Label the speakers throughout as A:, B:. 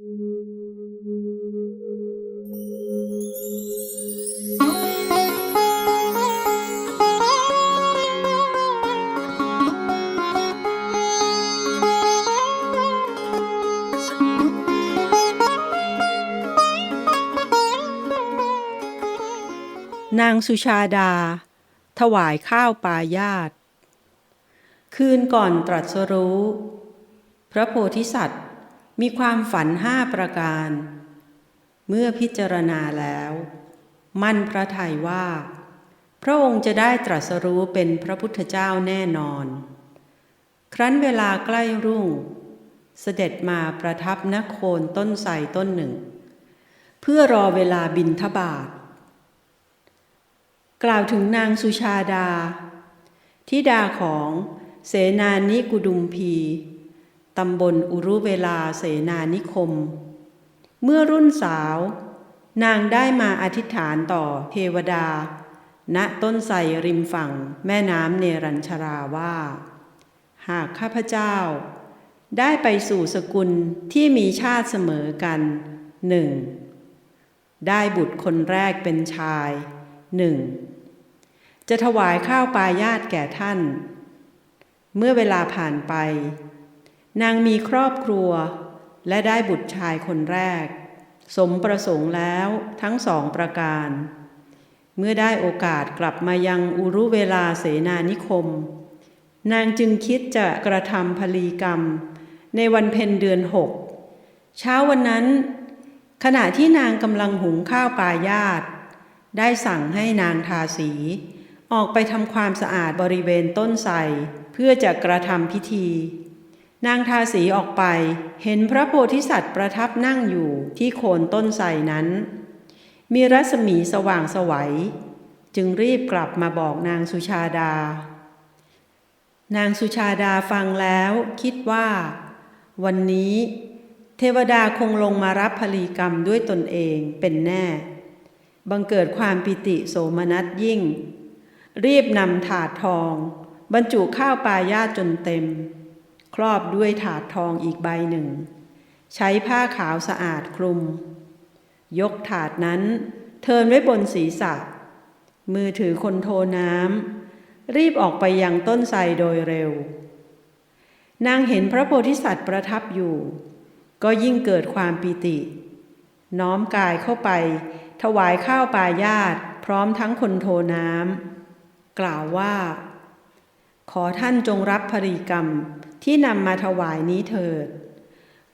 A: นางสุชาดา ถวายข้าวปายาต คืนก่อนตรัสรู้ พระโพธิสัตว์ มีความฝันห้าประการ เมื่อพิจารณาแล้ว มั่นพระทัยว่า พระองค์จะได้ตรัสรู้เป็นพระพุทธเจ้าแน่นอน ครั้นเวลาใกล้รุ่ง เสด็จมาประทับนโคนต้นไทรต้นหนึ่ง เพื่อรอเวลาบินทบาท กล่าวถึงนางสุชาดา ทิดาของเสนานิกุดุมพี ตำบลอุรุเวลาเสนานิคม เมื่อรุ่นสาว นางได้มาอธิษฐานต่อเทวดา ณต้นไทรริมฝั่งแม่น้ำเนรัญชราว่า หากข้าพเจ้า ได้ไปสู่สกุลที่มีชาติเสมอกันหนึ่งได้บุตรคนแรกเป็นชายหนึ่งจะถวายข้าวปลายาตแก่ท่าน เมื่อเวลาผ่านไป นางมีครอบครัว และได้บุตรชายคนแรก สมประสงค์แล้วทั้งสองประการ เมื่อได้โอกาสกลับมายังอุรุเวลาเสนานิคม นางจึงคิดจะกระทำพลีกรรม ในวันเพ็ญเดือนหกเช้าวันนั้น ขณะที่นางกำลังหุงข้าวปลายาตได้สั่งให้นางทาสี ออกไปทำความสะอาดบริเวณต้นไทรเพื่อจะกระทำพิธี นางทาสีออกไป เห็นพระโพธิสัตว์ประทับนั่งอยู่ที่โคนต้นไทรนั้น มีรัศมีสว่างสวัย จึงรีบกลับมาบอกนางสุชาดา นางสุชาดาฟังแล้วคิดว่า วันนี้เทวดาคงลงมารับพลีกรรมด้วยตนเองเป็นแน่ บังเกิดความปิติโสมนัสยิ่ง รีบนำถาดทอง บรรจุข้าวปลายาจนเต็ม รอบด้วยถาดทองอีกใบหนึ่ง ใช้ผ้าขาวสะอาดคลุม ยกถาดนั้น เทินไว้บนศีรษะ มือถือคนโทน้ำรีบออกไปยังต้นไทรโดยเร็ว นางเห็นพระโพธิสัตว์ประทับอยู่ ก็ยิ่งเกิดความปีติ น้อมกายเข้าไป ถวายข้าวปลายาตพร้อมทั้งคนโทน้ำกล่าวว่า ขอท่านจงรับภริกรรมที่นำมาถวายนี้เถิด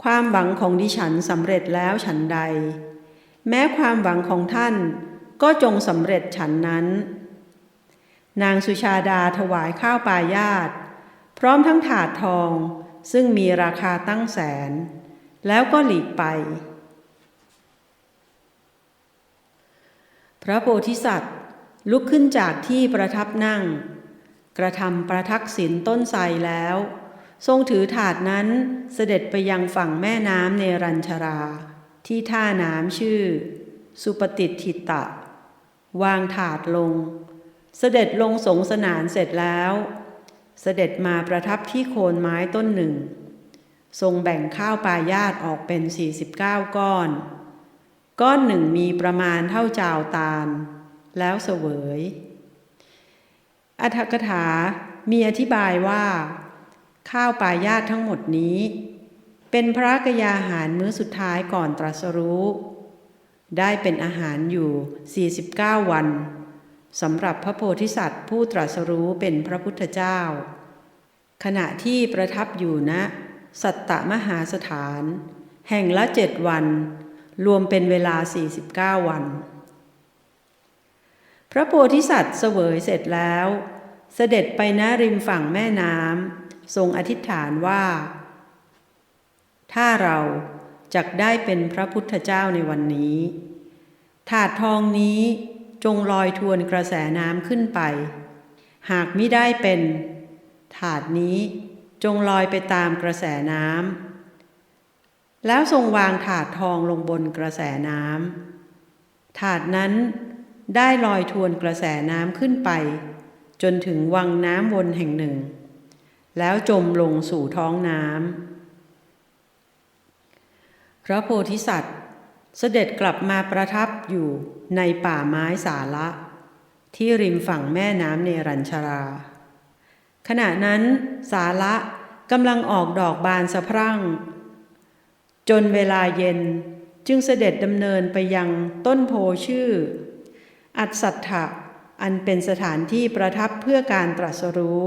A: ความหวังของดิฉันสำเร็จแล้วฉันใด แม้ความหวังของท่านก็จงสำเร็จฉันนั้น นางสุชาดาถวายข้าวปายาตพร้อมทั้งถาดทองซึ่งมีราคาตั้งแสน แล้วก็หลีกไป พระโพธิสัตว์ลุกขึ้นจากที่ประทับนั่ง กระทำประทักษิณต้นไทรแล้ว ทรงถือถาดนั้นเสด็จไปยังฝั่งแม่น้ำเนรัญชรา ที่ท่าน้ำชื่อ สุปฏิทิตะ วางถาดลง เสด็จลงสงสนานเสร็จแล้ว เสด็จมาประทับที่โคนไม้ต้นหนึ่ง ทรงแบ่งข้าวปลายาตออกเป็น 49 ก้อน ก้อนหนึ่งมีประมาณเท่าจาวตาล แล้วเสวย อัธกถา มีอธิบายว่า ข้าวปลายาตทั้งหมดนี้ เป็นพระกยาหารมื้อสุดท้ายก่อนตรัสรู้ ได้เป็นอาหารอยู่ 49 วันสำหรับพระโพธิสัตว์ ผู้ตรัสรู้เป็นพระพุทธเจ้า ขณะที่ประทับอยู่ณนะสัตตมหาสถาน แห่งละเจ็ดวัน รวมเป็นเวลา 49 วัน พระโพธิสัตว์เสวยเสร็จแล้ว เสด็จไปณริมฝั่งแม่น้ำทรงอธิษฐานว่า ถ้าเราจักได้เป็นพระพุทธเจ้าในวันนี้ ถาดทองนี้จงลอยทวนกระแสน้ำขึ้นไป หากมิได้เป็น ถาดนี้จงลอยไปตามกระแสน้ำแล้วทรงวางถาดทองลงบนกระแสน้ำถาดนั้นได้ลอยทวนกระแสน้ำขึ้นไป จนถึงวังน้ำวนแห่งหนึ่ง แล้วจมลงสู่ท้องน้ำพระโพธิสัตว์ เสด็จกลับมาประทับอยู่ในป่าไม้สาละ ที่ริมฝั่งแม่น้ำเนรัญชรา ขณะนั้นสาละกำลังออกดอกบานสะพรั่ง จนเวลาเย็นจึงเสด็จดำเนินไปยังต้นโพชื่อ อัศสัทธะ อันเป็นสถานที่ประทับเพื่อการตรัสรู้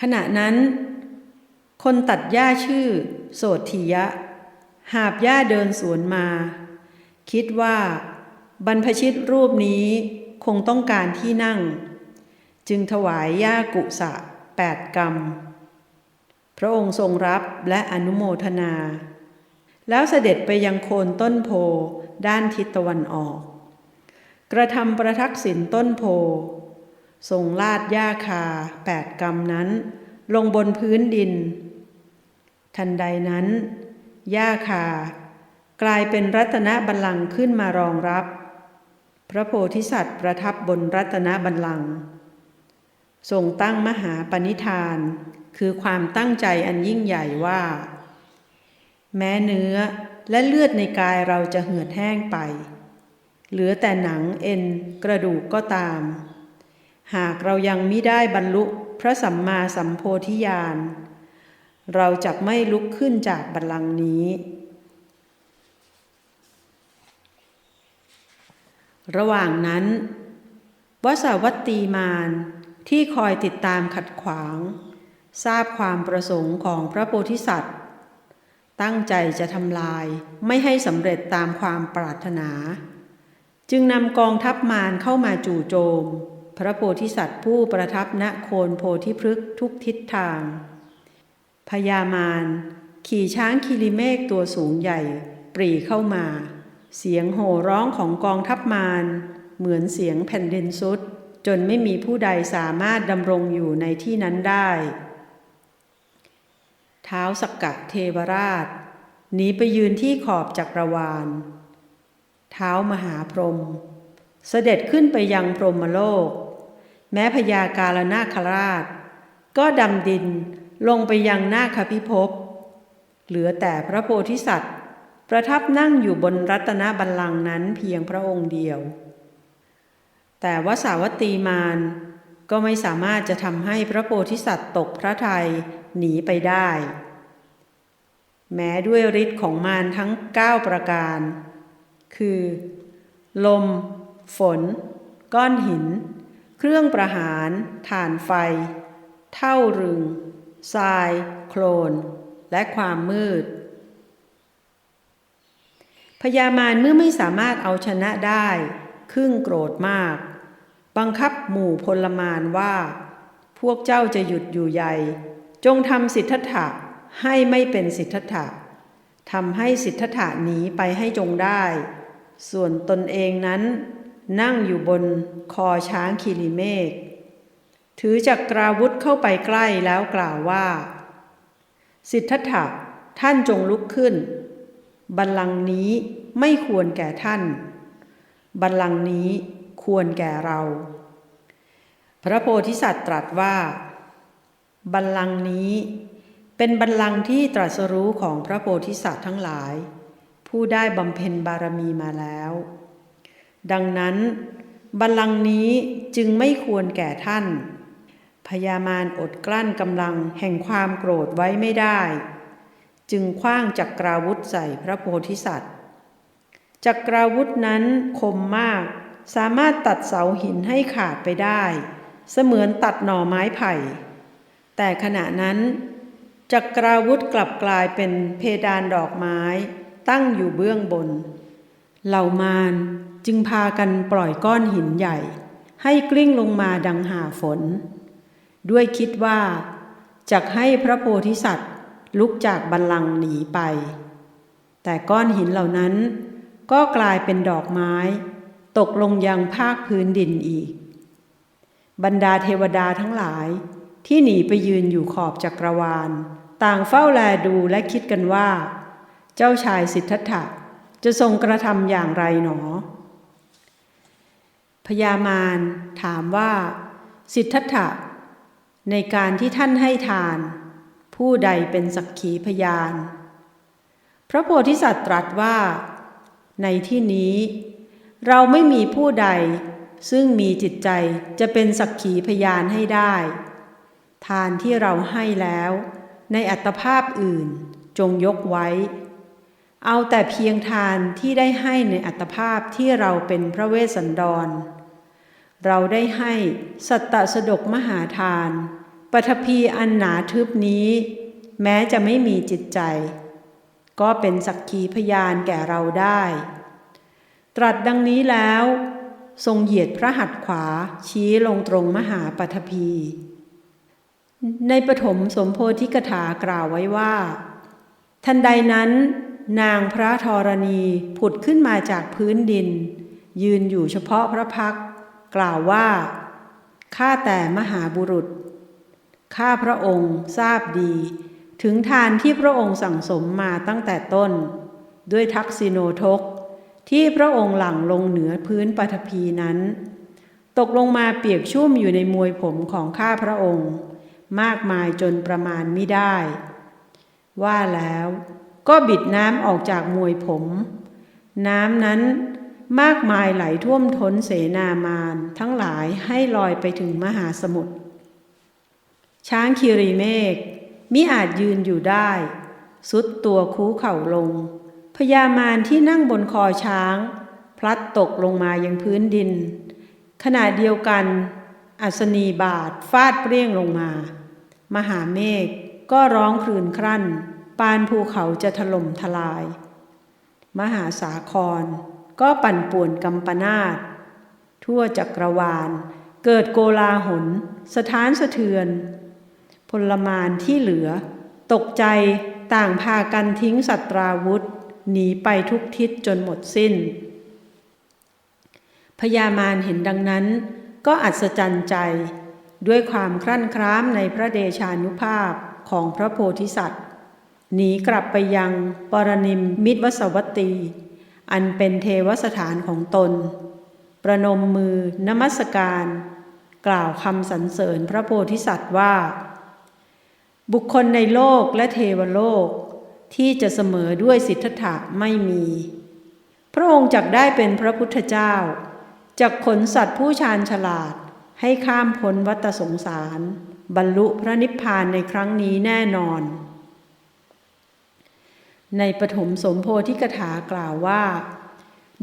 A: ขณะนั้น คนตัดหญ้าชื่อ โสธียะ หาบหญ้าเดินสวนมา คิดว่า บรรพชิตรูปนี้คงต้องการที่นั่ง จึงถวายหญ้ากุสะแปดกรรม พระองค์ทรงรับและอนุโมทนา แล้วเสด็จไปยังโคนต้นโพด้านทิศตะวันออก กระทำประทักษิณต้นโพทรงลาดหญ้าคาแปดกรรมนั้น ลงบนพื้นดิน ทันใดนั้นหญ้าคากลายเป็นรัตนบัลลังก์ขึ้นมารองรับ พระโพธิสัตว์ประทับบนรัตนบัลลังก์ทรงตั้งมหาปณิธาน คือความตั้งใจอันยิ่งใหญ่ว่า แม้เนื้อและเลือดในกายเราจะเหือดแห้งไป เหลือแต่หนังเอ็นกระดูกก็ตาม หากเรายังมิได้บรรลุพระสัมมาสัมโพธิญาณ เราจะไม่ลุกขึ้นจากบัลลังก์นี้ ระหว่างนั้นวสาวัตตีมานที่คอยติดตามขัดขวาง ทราบความประสงค์ของพระโพธิสัตว์ ตั้งใจจะทำลายไม่ให้สำเร็จตามความปรารถนา จึงนำกองทัพมารเข้ามาจู่โจม พระโพธิสัตว์ผู้ประทับณโคนโพธิพฤกษ์ทุกทิศทางพญามารขี่ช้างคิริเมกตัวสูงใหญ่ ปรีเข้ามา เสียงโห่ร้องของกองทัพมารเหมือนเสียงแผ่นดินสุด จนไม่มีผู้ใดสามารถดำรงอยู่ในที่นั้นได้เท้าสกกะเทวราชหนีไปยืนที่ขอบจักรวาล เท้ามหาพรหมเสด็จขึ้นไปยังพรหมโลก แม้พญากาลนาคราช ก็ดำดินลงไปยังนาคพิภพเหลือแต่พระโพธิสัตว์ ประทับนั่งอยู่บนรัตนบัลลังก์นั้นเพียงพระองค์เดียว แต่วสาวัตตีมานก็ไม่สามารถจะทำให้พระโพธิสัตว์ตกพระทัยหนีไปได้ แม้ด้วยฤทธิ์ของมารทั้ง 9 ประการ คือ ลม ฝน ก้อนหิน เครื่องประหารถ่านไฟ เท่ารึง ทราย โคลน และความมืด พญามารเมื่อไม่สามารถเอาชนะได้ ครึ่งโกรธมาก บังคับหมู่พลมารว่า พวกเจ้าจะหยุดอยู่ใหญ่ จงทำสิทธัตถะให้ไม่เป็นสิทธัตถะทำให้สิทธัตถะหนีไปให้จงได้ ส่วนตนเองนั้น นั่งอยู่บนคอช้างคิริเมกถือจักราวุธเข้าไปใกล้แล้วกล่าวว่า สิทธัตถะท่านจงลุกขึ้น บัลลังก์นี้ไม่ควรแก่ท่าน บัลลังก์นี้ควรแก่เรา พระโพธิสัตว์ตรัสว่า บัลลังก์นี้เป็นบัลลังก์ที่ตรัสรู้ของพระโพธิสัตว์ทั้งหลาย ผู้ได้บำเพ็ญบารมีมาแล้ว ดังนั้นบัลลังก์นี้จึงไม่ควรแก่ท่านพญามารอดกลั้นกำลังแห่งความโกรธไว้ไม่ได้ จึงคว้างจักราวุธใส่พระโพธิสัตว์จักราวุธนั้นคมมาก สามารถตัดเสาหินให้ขาดไปได้ เสมือนตัดหน่อไม้ไผ่ แต่ขณะนั้นจักราวุธกลับกลายเป็นเพดานดอกไม้ ตั้งอยู่เบื้องบน เหล่ามารจึงพากันปล่อยก้อนหินใหญ่ ให้กลิ้งลงมาดังหาฝน ด้วยคิดว่าจะให้พระโพธิสัตว์ลุกจากบัลลังก์หนีไป แต่ก้อนหินเหล่านั้นก็กลายเป็นดอกไม้ ตกลงยังภาคพื้นดินอีก บรรดาเทวดาทั้งหลายที่หนีไปยืนอยู่ขอบจักรวาล ต่างเฝ้าแลดูและคิดกันว่า เจ้าชายสิทธัตถะจะทรงกระทำอย่างไรหนอ พญามารถามว่า สิทธัตถะ ในการที่ท่านให้ทาน ผู้ใดเป็นสักขีพยาน พระโพธิสัตว์ตรัสว่า ในที่นี้ เราไม่มีผู้ใดซึ่งมีจิตใจจะเป็นสักขีพยานให้ได้ ทานที่เราให้แล้ว ในอัตภาพอื่นจงยกไว้ เอาแต่เพียงทานที่ได้ให้ในอัตภาพที่เราเป็นพระเวสสันดร เราได้ให้สัตตสดกมหาทานปฐพีอันหนาทึบนี้ แม้จะไม่มีจิตใจ ก็เป็นสักขีพยานแก่เราได้ ตรัสดังนี้แล้ว ทรงเหยียดพระหัตถ์ขวาชี้ลงตรงมหาปฐพี ในปฐมสมโพธิกถากล่าวไว้ว่า ทันใดนั้น นางพระธรณีผุดขึ้นมาจากพื้นดิน ยืนอยู่เฉพาะพระพัก กล่าวว่า ข้าแต่มหาบุรุษ ข้าพระองค์ทราบดี ถึงทานที่พระองค์สั่งสมมาตั้งแต่ต้น ด้วยทักษิโนทก ที่พระองค์หลั่งลงเหนือพื้นปฐพีนั้น ตกลงมาเปียกชุ่มอยู่ในมวยผมของข้าพระองค์ มากมายจนประมาณไม่ได้ ว่าแล้ว ก็บิดน้ำออกจากมวยผม น้ำนั้นมากมายไหลท่วมท้นเสนามาน ทั้งหลายให้ลอยไปถึงมหาสมุทรช้างคิริเมฆมิอาจยืนอยู่ได้ สุดตัวคูเข่าลงพญามารที่นั่งบนคอช้าง พลัดตกลงมายังพื้นดิน ขณะเดียวกัน อัศนีบาทฟาดเปรี้ยงลงมา มหาเมฆก็ร้องครืนครั่น ปานภูเขาจะถล่มทลาย มหาสาคร ก็ปั่นป่วนกัมปนาตทั่วจักรวาล เกิดโกลาหล สถานสะเทือน พลมานที่เหลือ ตกใจต่างพากันทิ้งสัตราวุธ หนีไปทุกทิศจนหมดสิ้น พญามารเห็นดังนั้น ก็อัศจรรย์ใจด้วยความครั่นคร้ามในพระเดชานุภาพของพระโพธิสัตว์ หนีกลับไปยังปรนิมมิตรวสวัตตี อันเป็นเทวสถานของตน ประนมมือนมัสการ กล่าวคำสรรเสริญพระโพธิสัตว์ว่า บุคคลในโลกและเทวโลกที่จะเสมอด้วยสิทธัตถะไม่มี พระองค์จักได้เป็นพระพุทธเจ้าจักขนสัตว์ผู้ชาญฉลาดให้ข้ามพ้นวัฏสงสาร บรรลุพระนิพพานในครั้งนี้แน่นอน ในปฐมสมโพธิกถากล่าวว่า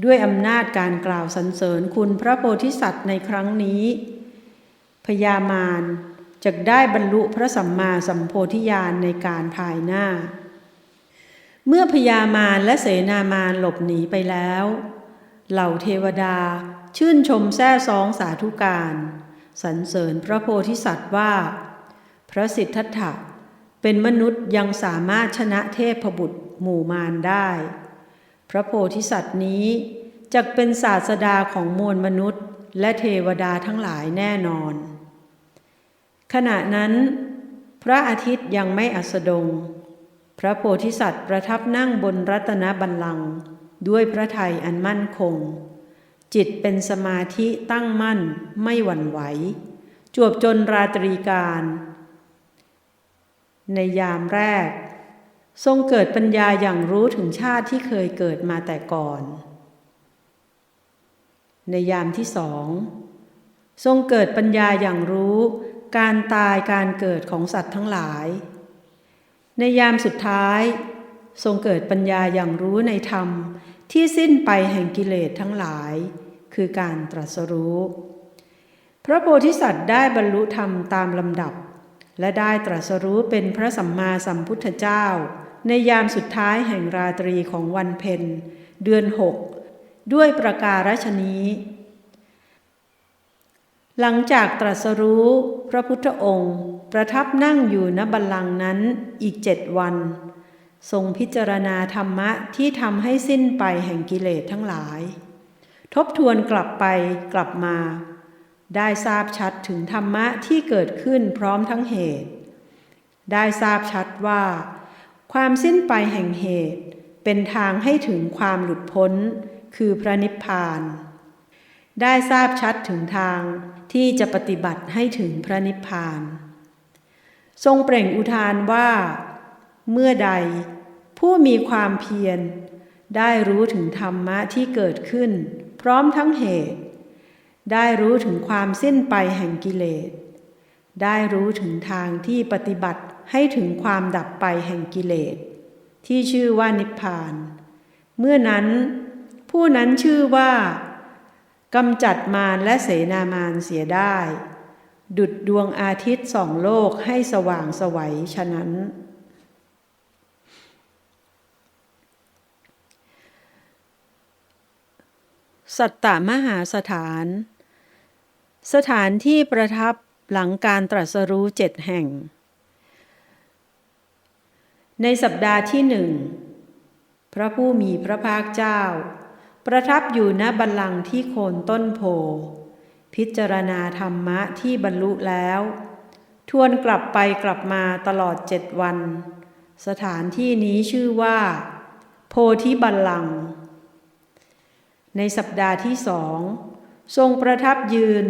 A: ด้วยอำนาจการกล่าวสรรเสริญคุณพระโพธิสัตว์ในครั้งนี้ พญามารจะได้บรรลุพระสัมมาสัมโพธิญาณในการภายหน้า เมื่อพญามารและเสนามารหลบหนีไปแล้ว เหล่าเทวดาชื่นชมแซ่ซองสาธุการสรรเสริญพระโพธิสัตว์ว่า พระสิทธัตถะเป็นมนุษย์ยังสามารถชนะเทพบุตร หมู่มารได้ พระโพธิสัตว์นี้จะเป็นศาสดาของมวลมนุษย์ และเทวดาทั้งหลายแน่นอน ขณะนั้น พระอาทิตย์ยังไม่อัสดง พระโพธิสัตว์ประทับนั่งบนรัตนบัลลังก์ด้วยพระทัยอันมั่นคง จิตเป็นสมาธิตั้งมั่นไม่หวั่นไหว จวบจนราตรีการ ในยามแรก ทรงเกิดปัญญาอย่างรู้ถึงชาติที่เคยเกิดมาแต่ก่อน ในยามที่สองทรงเกิดปัญญาอย่างรู้การตายการเกิดของสัตว์ทั้งหลาย ในยามสุดท้าย ทรงเกิดปัญญาอย่างรู้ในธรรมที่สิ้นไปแห่งกิเลสทั้งหลาย คือการตรัสรู้ พระโพธิสัตว์ได้บรรลุธรรมตามลำดับ และได้ตรัสรู้เป็นพระสัมมาสัมพุทธเจ้า ในยามสุดท้ายแห่งราตรีของวันเพ็ญเดือนหกด้วยประการฉนี้ หลังจากตรัสรู้พระพุทธองค์ ประทับนั่งอยู่ณบัลลังก์นั้นอีกเจ็ดวัน ทรงพิจารณาธรรมะที่ทำให้สิ้นไปแห่งกิเลสทั้งหลาย ทบทวนกลับไปกลับมา ได้ทราบชัดถึงธรรมะที่เกิดขึ้นพร้อมทั้งเหตุ ได้ทราบชัดว่า ความสิ้นไปแห่งเหตุ เป็นทางให้ถึงความหลุดพ้น คือพระนิพพาน ได้ทราบชัดถึงทางที่จะปฏิบัติให้ถึงพระนิพพาน ทรงเปล่งอุทานว่า เมื่อใดผู้มีความเพียร ได้รู้ถึงธรรมะที่เกิดขึ้น พร้อมทั้งเหตุ ได้รู้ถึงความสิ้นไปแห่งกิเลส ได้รู้ถึงทางที่ปฏิบัติ ให้ถึงความดับไปแห่งกิเลส ที่ชื่อว่านิพพาน เมื่อนั้นผู้นั้นชื่อว่ากำจัดมารและเสนามารเสียได้ ดุดดวงอาทิตย์สองโลกให้สว่างสวัยฉะนั้น สัตตมหาสถาน สถานที่ประทับหลังการตรัสรู้เจ็ดแห่ง ในสัปดาห์ที่หนึ่งพระผู้มีพระภาคเจ้า ประทับอยู่ณบัลลังก์ที่โคนต้นโพ พิจารณาธรรมะที่บรรลุแล้ว ทวนกลับไปกลับมาตลอดเจ็ดวัน สถานที่นี้ชื่อว่า โพธิบัลลังก์ในสัปดาห์ที่สองทรงประทับยืน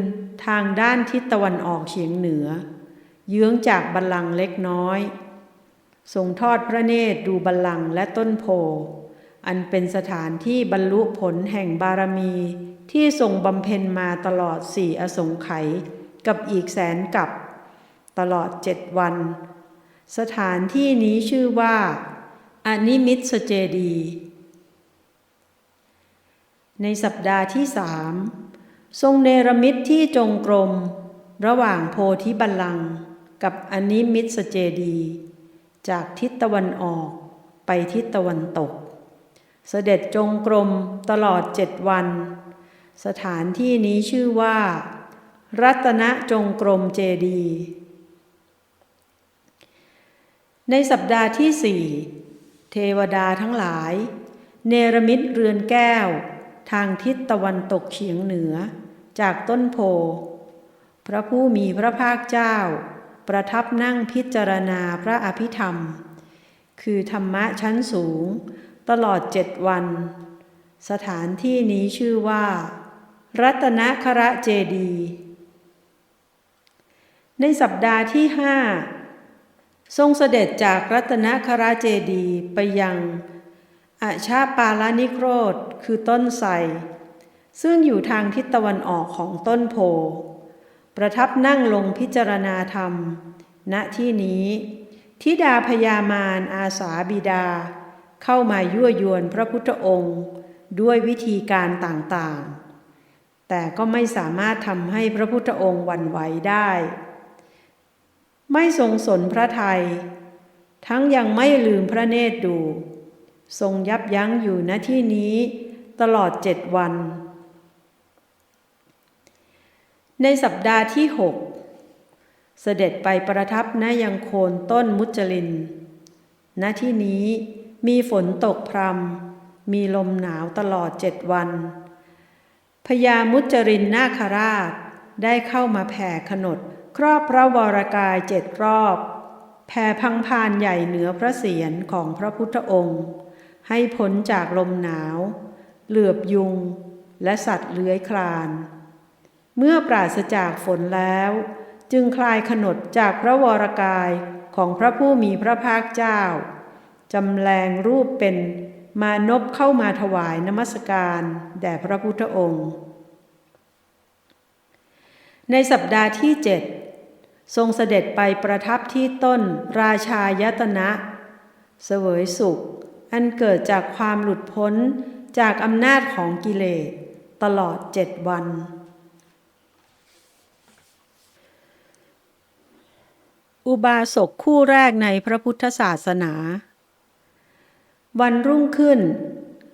A: ทางด้านทิศตะวันออกเฉียงเหนือ เยื้องจากบัลลังก์เล็กน้อย ทรงทอดพระเนตรดูบัลลังก์และต้นโพ อันเป็นสถานที่บรรลุผลแห่งบารมีที่ทรงบำเพ็ญมาตลอดสี่อสงไขยกับอีกแสนกับ ตลอดเจ็ดวัน สถานที่นี้ชื่อว่าอนิมิตสเจดี ในสัปดาห์ที่สามทรงเนรมิตที่จงกรม ระหว่างโพธิบัลลังก์กับอนิมิตสเจดี จากทิศตะวันออกไปทิศตะวันตก เสด็จจงกรมตลอดเจ็ดวัน สถานที่นี้ชื่อว่า รัตนจงกรมเจดี ในสัปดาห์ที่สี่เทวดาทั้งหลาย เนรมิตเรือนแก้ว ทางทิศตะวันตกเฉียงเหนือ จากต้นโพ พระผู้มีพระภาคเจ้า ประทับนั่งพิจารณาพระอภิธรรม คือธรรมะชั้นสูง ตลอดเจ็ดวัน สถานที่นี้ชื่อว่า รัตนคระเจดี ในสัปดาห์ที่ห้าทรงเสด็จจากรัตนคระเจดีไปยังอาชาปาลานิโครธคือต้นไทรซึ่งอยู่ทางทิศตะวันออกของต้นโพ ประทับนั่งลงพิจารณาธรรม ณที่นี้ทิดาพยามารอาสาบิดา เข้ามายั่วยวนพระพุทธองค์ ด้วยวิธีการต่างๆ แต่ก็ไม่สามารถทำให้พระพุทธองค์วันไหวได้ ไม่ทรงสนพระไทย ทั้งยังไม่ลืมพระเนตรดู ทรงยับยั้งอยู่ณที่นี้ตลอดเจ็ดวัน ในสัปดาห์ที่หกเสด็จไปประทับณยังโคนต้นมุจลิน ณที่นี้มีฝนตกพรำมีลมหนาวตลอดเจ็ดวันพญามุจรินนาคราชได้เข้ามาแผ่ขนด ครอบพระวรากายเจ็ดรอบ แผ่พังพานใหญ่เหนือพระเศียรของพระพุทธองค์ ให้พ้นจากลมหนาว เหลือบยุง และสัตว์เลื้อยคลาน เมื่อปราศจากฝนแล้ว จึงคลายขนดจากพระวรกายของพระผู้มีพระภาคเจ้าจำแรงรูปเป็นมานพเข้ามาถวายนมัสการแด่พระพุทธองค์ ในสัปดาห์ที่เจ็ดทรงเสด็จไปประทับที่ต้นราชายตนะเสวยสุข อันเกิดจากความหลุดพ้นจากอำนาจของกิเลสตลอดเจ็ดวัน อุบาสกคู่แรกในพระพุทธศาสนา วันรุ่งขึ้น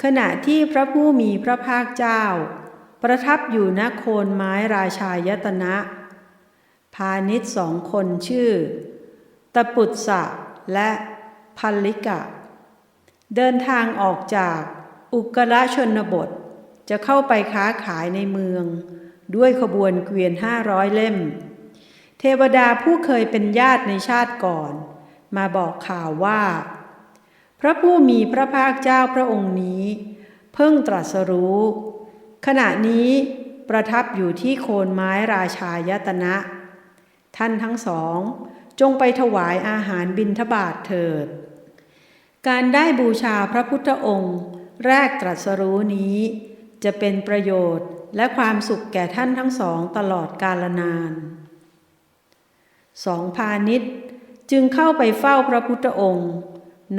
A: ขณะที่พระผู้มีพระภาคเจ้า ประทับอยู่ณโคนไม้ราชายตนะ พาณิชสองคนชื่อตะปุตสะและพัลลิกะ เดินทางออกจากอุกระชนบทจะเข้าไปค้าขายในเมือง ด้วยขบวนเกวียนห้าร้อยเล่ม เทวดาผู้เคยเป็นญาติในชาติก่อน มาบอกข่าวว่า พระผู้มีพระภาคเจ้าพระองค์นี้ เพิ่งตรัสรู้ ขณะนี้ประทับอยู่ที่โคนไม้ราชายตนะ ท่านทั้งสอง จงไปถวายอาหารบิณฑบาตเถิด การได้บูชาพระพุทธองค์ แรกตรัสรู้นี้ จะเป็นประโยชน์และความสุขแก่ท่านทั้งสองตลอดกาลนาน สองพาณิชย์จึงเข้าไปเฝ้าพระพุทธองค์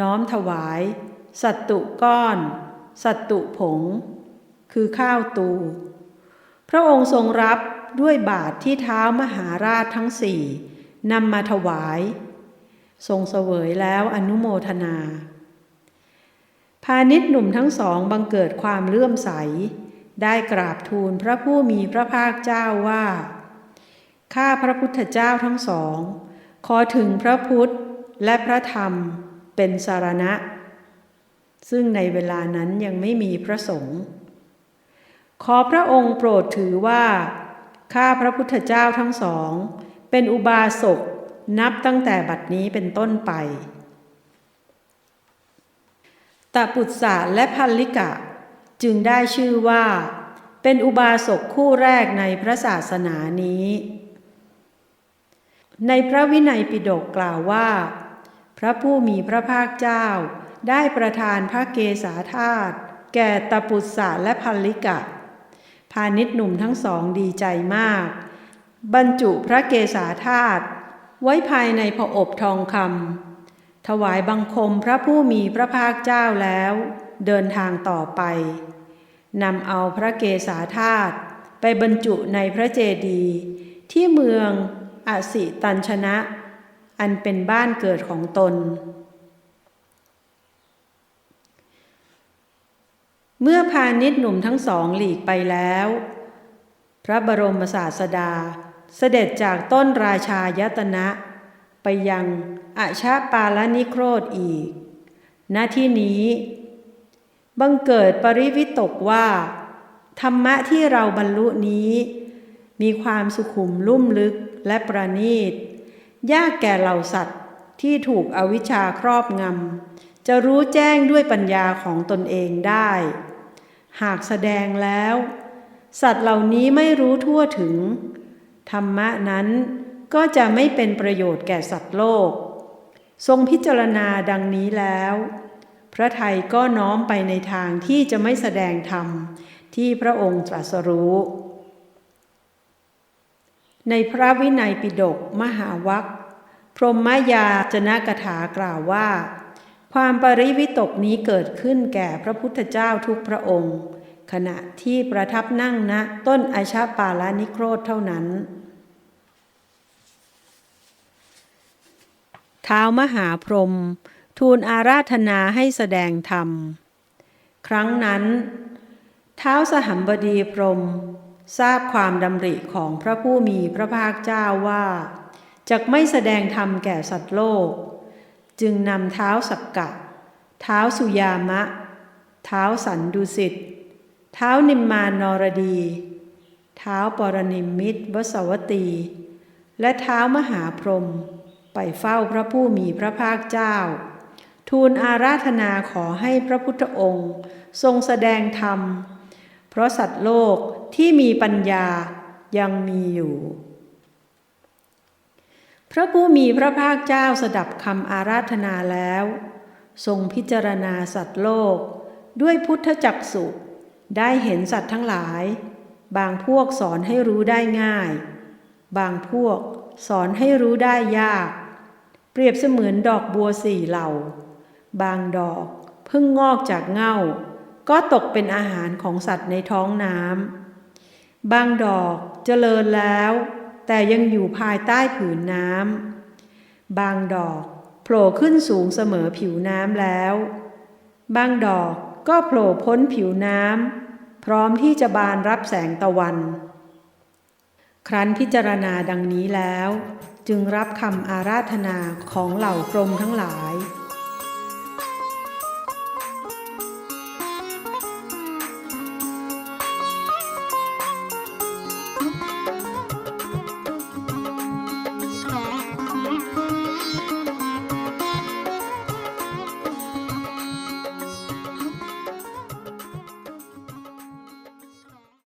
A: น้อมถวาย สัตตุก้อน สัตตุผง คือข้าวตู พระองค์ทรงรับด้วยบาทที่เท้ามหาราชทั้งสี่นำมาถวาย ทรงเสวยแล้วอนุโมทนา พาณิชย์หนุ่มทั้งสองบังเกิดความเลื่อมใส ได้กราบทูลพระผู้มีพระภาคเจ้าว่า ข้าพระพุทธเจ้าทั้งสอง ขอถึงพระพุทธและพระธรรมเป็นสารณะ ซึ่งในเวลานั้นยังไม่มีพระสงฆ์ขอพระองค์โปรดถือว่า ข้าพระพุทธเจ้าทั้งสอง เป็นอุบาสกนับตั้งแต่บัดนี้เป็นต้นไปตปุตสะและพัลลิกะ จึงได้ชื่อว่า เป็นอุบาสกคู่แรกในพระศาสนานี้ ในพระวินัยปิฎกกล่าวว่า พระผู้มีพระภาคเจ้า ได้ประทานพระเกศาธาตุแก่ตปุตสะและพัลลิกะ พาณิชย์หนุ่มทั้งสองดีใจมาก บรรจุพระเกศาธาตุไว้ภายในผอบทองคำถวายบังคมพระผู้มีพระภาคเจ้าแล้ว เดินทางต่อไปนำเอาพระเกศาธาตุไปบรรจุในพระเจดีย์ที่เมือง อสิตันชนะ อันเป็นบ้านเกิดของตน เมื่อพาณิชย์หนุ่มทั้งสองหลีกไปแล้ว พระบรมศาสดาเสด็จจากต้นราชายตนะ ไปยังอาชาปาลนิโครธอีก ณที่นี้ บังเกิดปริวิตกว่า ธรรมะที่เราบรรลุนี้ มีความสุขุมลุ่มลึกและประณีต ยากแก่เหล่าสัตว์ที่ถูกอวิชชาครอบงำ จะรู้แจ้งด้วยปัญญาของตนเองได้ หากแสดงแล้ว สัตว์เหล่านี้ไม่รู้ทั่วถึง ธรรมะนั้นก็จะไม่เป็นประโยชน์แก่สัตว์โลก ทรงพิจารณาดังนี้แล้ว พระไทยก็น้อมไปในทางที่จะไม่แสดงธรรมที่พระองค์ตรัสรู้ ในพระวินัยปิฎกมหาวัคพรหมยาจนกถากล่าวว่า ความปริวิตกนี้เกิดขึ้นแก่พระพุทธเจ้าทุกพระองค์ ขณะที่ประทับนั่งณต้นอาชาปาลานิโครธเท่านั้นเท้ามหาพรหมทูลอาราธนาให้แสดงธรรม ครั้งนั้น เท้าสหัมบดีพรหม ทราบความดำริของพระผู้มีพระภาคเจ้าว่าจะไม่แสดงธรรมแก่สัตว์โลก จึงนำเท้าสักกะ เท้าสุยามะ เท้าสันดุสิตเท้านิมมานนรดี เท้าปรนิมมิตรวสวตี และเท้ามหาพรหมไปเฝ้าพระผู้มีพระภาคเจ้า ทูลอาราธนาขอให้พระพุทธองค์ ทรงแสดงธรรม เพราะสัตว์โลกที่มีปัญญายังมีอยู่ พระผู้มีพระภาคเจ้าสดับคำอาราธนาแล้ว ทรงพิจารณาสัตว์โลก ด้วยพุทธจักสุได้เห็นสัตว์ทั้งหลาย บางพวกสอนให้รู้ได้ง่าย บางพวกสอนให้รู้ได้ยาก เปรียบเสมือนดอกบัวสี่เหล่า บางดอกเพิ่งงอกจากเง่า ก็ตกเป็นอาหารของสัตว์ในท้องน้ำบางดอกเจริญแล้ว แต่ยังอยู่ภายใต้ผืนน้ำบางดอกโผล่ขึ้นสูงเสมอผิวน้ำแล้ว บางดอกก็โผล่พ้นผิวน้ำพร้อมที่จะบานรับแสงตะวัน ครั้นพิจารณาดังนี้แล้ว จึงรับคำอาราธนาของเหล่าพรมทั้งหลาย